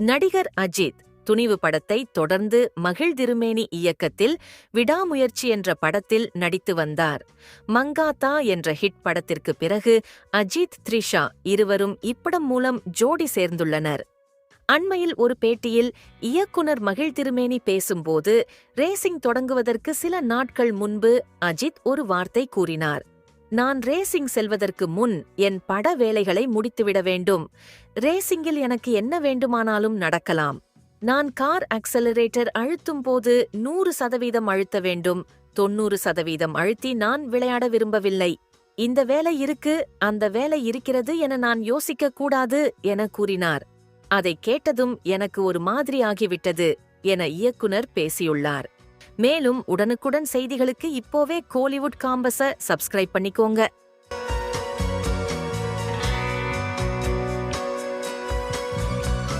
நடிகர் அஜித் துணிவு படத்தை தொடர்ந்து மகிழ் திருமேனி இயக்கத்தில் விடாமுயற்சி என்ற படத்தில் நடித்து வந்தார். மங்காத்தா என்ற ஹிட் படத்திற்கு பிறகு அஜித் த்ரிஷா இருவரும் இப்படம் மூலம் ஜோடி சேர்ந்துள்ளனர். அண்மையில் ஒரு பேட்டியில் இயக்குனர் மகிழ் திருமேனி பேசும்போது ரேசிங் தொடங்குவதற்கு சில நாட்கள் முன்பு அஜித் ஒரு வார்த்தை கூறினார். நான் ரேசிங் செல்வதற்கு முன் என் பட வேலைகளை முடித்துவிட வேண்டும். ரேசிங்கில் எனக்கு என்ன வேண்டுமானாலும் நடக்கலாம். நான் கார் அக்சலரேட்டர் அழுத்தும் போது நூறு சதவீதம் அழுத்த வேண்டும். தொண்ணூறு சதவீதம் அழுத்தி நான் விளையாட விரும்பவில்லை. இந்த வேலை இருக்கு அந்த வேலை இருக்கிறது என நான் யோசிக்க கூடாது என கூறினார். அதை கேட்டதும் எனக்கு ஒரு மாதிரி ஆகிவிட்டது என இயக்குனர் பேசியுள்ளார். மேலும் உடனுக்குடன் செய்திகளுக்கு இப்போவே கோலிவுட் காம்பஸ சப்ஸ்கிரைப் பண்ணிக்கோங்க.